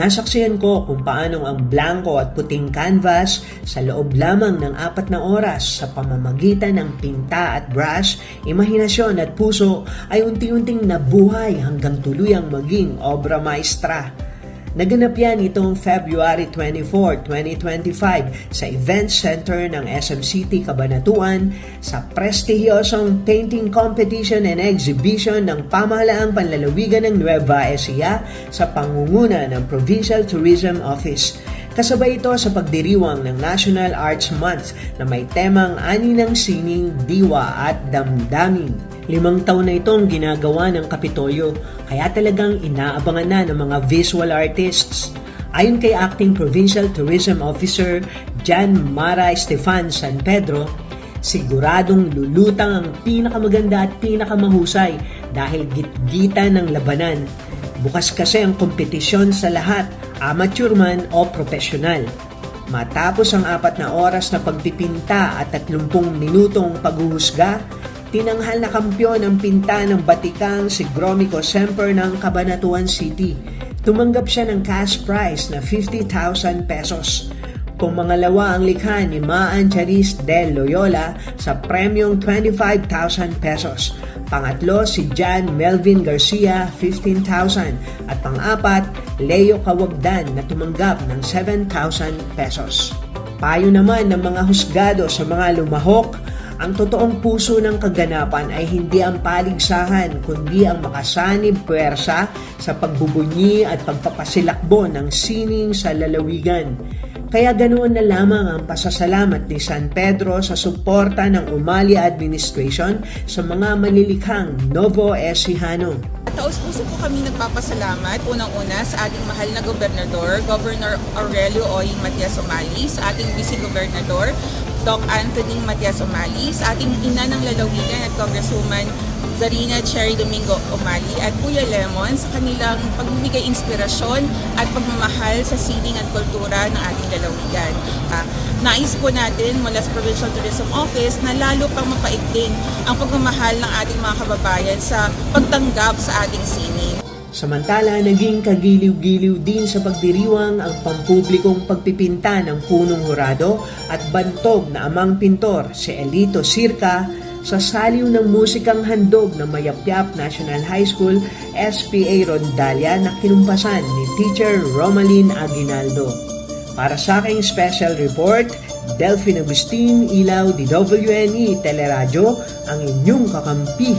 Nasaksiyan ko kung paano ang blanco at puting canvas sa loob lamang ng apat na oras sa pamamagitan ng pinta at brush, imahinasyon at puso ay unti-unting nabuhay hanggang tuluyang maging obra maestra. Naganap yan itong February 24, 2025 sa Event Center ng SM City, Cabanatuan sa prestihiyosong painting competition and exhibition ng pamahalaang panlalawigan ng Nueva Ecija sa pangunguna ng Provincial Tourism Office. Kasabay ito sa pagdiriwang ng National Arts Month na may temang ani ng sining, diwa at damdamin. Limang taon na itong ginagawa ng Kapitolyo, kaya talagang inaabangan na ng mga visual artists. Ayon kay Acting Provincial Tourism Officer Jan Mara Estefan San Pedro, siguradong lulutang ang pinakamaganda at pinakamahusay dahil gitgita ng labanan. Bukas kasi ang kompetisyon sa lahat, amateur man o profesional. Matapos ang apat na oras na pagpipinta at 30 minutong paghuhusga, tinanghal na kampyon ang pinta ng batikang si Gromico Semper ng Cabanatuan City. Tumanggap siya ng cash prize na 50,000 pesos. Pumangalawa ang likha ni Maan Charis del Loyola sa premyong 25,000 pesos. Pangatlo si Jan Melvin Garcia, 15,000. At pang-apat, Leo Kawagdan na tumanggap ng 7,000 pesos. Payo naman ng mga husgado sa mga lumahok, ang totoong puso ng kaganapan ay hindi ang paligsahan kundi ang makasanib puwersa sa pagbubunyi at pagpapasilakbo ng sining sa lalawigan. Kaya ganoon na lamang ang pasasalamat ni San Pedro sa suporta ng Umalia Administration sa mga manilikhang Novo Ecijano. Taos-puso po kami nagpapasalamat unang-una sa ating mahal na gobernador, Governor Aurelio Oying Matias Umali, sa ating vice-gobernador, Doc Anthony Matias Umali, sa ating ina ng lalawigan at Congresswoman Zarina Cherry Domingo Umali at Kuya Lemon sa kanilang pagbibigay inspirasyon at pagmamahal sa sining at kultura ng ating lalawigan. Ah, nais po natin mula sa Provincial Tourism Office na lalo pang mapaigting ang pagmamahal ng ating mga kababayan sa pagtanggap sa ating sining. Samantala, naging kagiliw-giliw din sa pagdiriwang ang pampublikong pagpipinta ng punong hurado at bantog na amang pintor si Elito Sirca sa saliw ng musikang handog ng Mayapyap National High School SPA Rondalia na kinumpasan ni Teacher Romalyn Aguinaldo. Para sa aking special report, Delphine Agustin, Ilaw, DWNE, Teleradyo, ang inyong kakampi